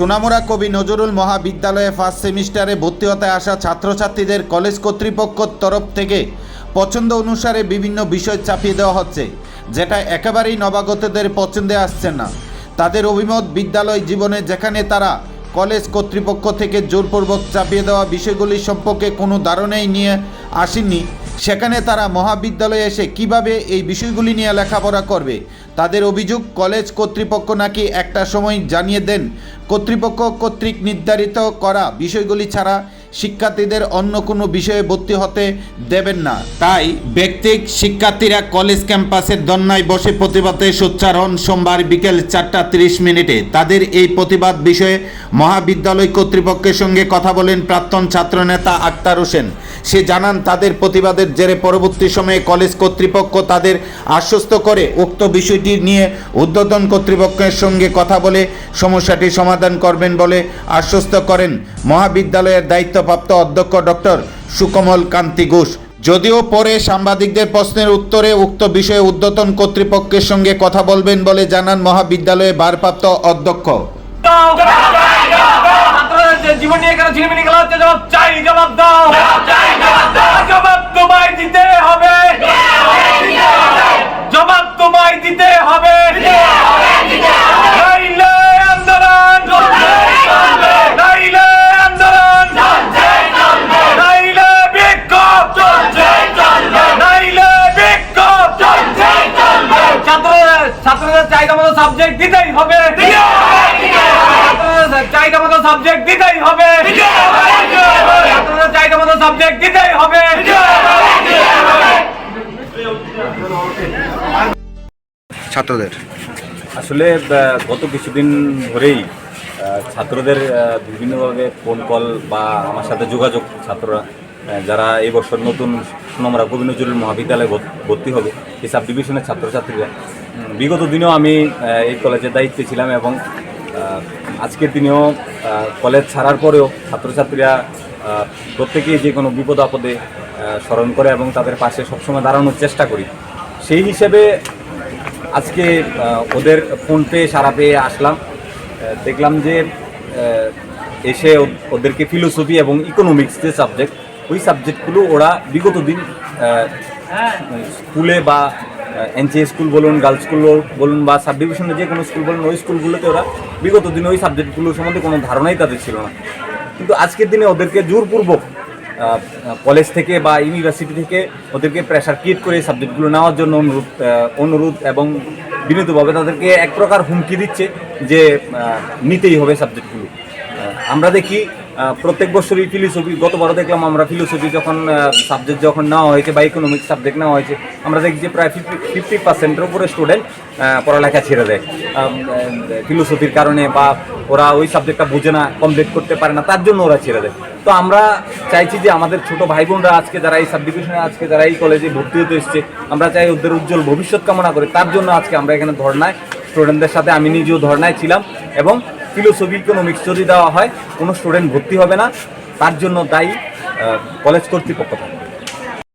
সোনামুড়া কবি নজরুল মহাবিদ্যালয়ে ফার্স্ট সেমিস্টারে ভর্তি হতে আসা ছাত্রছাত্রীদের কলেজ কর্তৃপক্ষর তরফ থেকে পছন্দ অনুসারে বিভিন্ন বিষয় চাপিয়ে দেওয়া হচ্ছে, যেটা একেবারেই নবাগতদের পছন্দে আসছে না। তাদের অভিমত, বিদ্যালয় জীবনে যেখানে তারা কলেজ কর্তৃপক্ষ থেকে জোরপূর্বক চাপিয়ে দেওয়া বিষয়গুলি সম্পর্কে কোনো ধারণাই নিয়ে আসেননি, সেখানে তারা মহাবিদ্যালয়ে এসে কীভাবে এই বিষয়গুলি নিয়ে লেখাপড়া করবে তাদের অভিযোগ, কলেজ কর্তৃপক্ষ নাকি একটা সময় জানিয়ে দেন, কর্তৃপক্ষ কর্তৃক নির্ধারিত করা বিষয়গুলি ছাড়া শিক্ষার্থীদের অন্য কোনো বিষয়ে ভর্তি হতে দেবেন না। তাই ব্যক্তিক শিক্ষার্থীরা কলেজ ক্যাম্পাসের দন্যায় বসে প্রতিবাদে সোচ্চার হন সোমবার বিকেল চারটা তিরিশ মিনিটে। তাদের এই প্রতিবাদ বিষয়ে মহাবিদ্যালয় কর্তৃপক্ষের সঙ্গে কথা বলেন প্রাক্তন ছাত্রনেতা আক্তার হোসেন। সে জানান, তাদের প্রতিবাদের জেরে পরবর্তী সময়ে কলেজ কর্তৃপক্ষ তাদের আশ্বস্ত করে উক্ত বিষয়টি নিয়ে উদ্বোধন কর্তৃপক্ষের সঙ্গে কথা বলে সমস্যাটি সমাধান করবেন বলে আশ্বস্ত করেন মহাবিদ্যালয়ের দায়িত্বপ্রাপ্ত অধ্যক্ষ ডক্টর সুকমল কান্তি ঘোষ। যদিও পরে সাংবাদিকদের প্রশ্নের উত্তরে উক্ত বিষয়ে উদ্বোধন কর্তৃপক্ষের সঙ্গে কথা বলবেন বলে জানান মহাবিদ্যালয়ের ভারপ্রাপ্ত অধ্যক্ষ। জীবন নিয়ে কেন ঝিলিমিলি খেলা হচ্ছে জবাব চাই জবাব দাও। জবাব তোমায় দিতে হবে। জবাব তোমায় দিতে হবে। ছাত্রদের চাহিদা মতো সাবজেক্ট দিতেই হবে। চাহিদা মতো সাবজেক্ট দিতেই হবে। চাহিদা মতো সাবজেক্ট দিতেই হবে। ছাত্রদের। আসলে গত কিছুদিন ধরেই ছাত্রদের বিভিন্নভাবে ফোন কল বা আমার সাথে যোগাযোগ ছাত্ররা যারা এই বছর নতুন সুনামরা কবি নজরুল মহাবিদ্যালয়ে ভর্ত- ভর্তি হবে এই সাব ডিভিশনের ছাত্রছাত্রীরা। বিগত দিনেও আমি এই কলেজের দায়িত্বে ছিলাম এবং আজকের দিনেও কলেজ ছাড়ার পরেও ছাত্রছাত্রীরা প্রত্যেকেই যে কোনো বিপদ আপদে স্মরণ করে এবং তাদের পাশে সবসময় দাঁড়ানোর চেষ্টা করি। সেই হিসেবে আজকে ওদের ফোন পেয়ে সারা পেয়ে আসলাম। দেখলাম যে এসে ওদেরকে ফিলোসফি এবং ইকোনমিক্স যে সাবজেক্ট ওই সাবজেক্টগুলো ওরা বিগত দিন স্কুলে বা এনসি স্কুল বলুন, গার্লস স্কুল বলুন বা সাব ডিভিশনের যে কোনো স্কুল বলুন, ওই স্কুলগুলোতে ওরা বিগত দিনে ওই সাবজেক্টগুলো সম্বন্ধে কোনো ধারণাই তাদের ছিল না। কিন্তু আজকের দিনে ওদেরকে জোরপূর্বক কলেজ থেকে বা ইউনিভার্সিটি থেকে ওদেরকে প্রেশার ক্রিয়েট করে এই সাবজেক্টগুলো নেওয়ার জন্য অনুরোধ অনুরোধ এবং বিনীতভাবে তাদেরকে এক প্রকার হুমকি দিচ্ছে যে নিতেই হবে সাবজেক্টগুলো। আমরা দেখি প্রত্যেক বছরই ফিলোসফি গতবারও দেখলাম আমরা ফিলোসফি যখন সাবজেক্ট যখন নেওয়া হয়েছে বা ইকোনমিক্স সাবজেক্ট নেওয়া হয়েছে, আমরা দেখি যে প্রায় ফিফটি ফিফটি পার্সেন্টের উপরে স্টুডেন্ট পড়ালেখা ছেড়ে দেয়। ফিলোসফির কারণে বা ওরা ওই সাবজেক্টটা বুঝে না কমপ্লিট করতে পারে না, তার জন্য ওরা ছেড়ে দেয়। তো আমরা চাইছি যে আমাদের ছোট ভাই বোনরা আজকে যারা এই সাব ডিভিশনে আজকে যারা এই কলেজে ভর্তি হতে এসছে, আমরা চাই ওদের উজ্জ্বল ভবিষ্যৎ কামনা করি, তার জন্য আজকে আমরা এখানে ধর্নায় স্টুডেন্টদের সাথে আমি নিজেও ধর্নায় ছিলাম এবং ফিলোসফি মিক্স যদি দেওয়া হয়, কোনো স্টুডেন্ট ভর্তি হবে না। তার জন্য দায়ী কলেজ কর্তৃপক্ষ থাকে।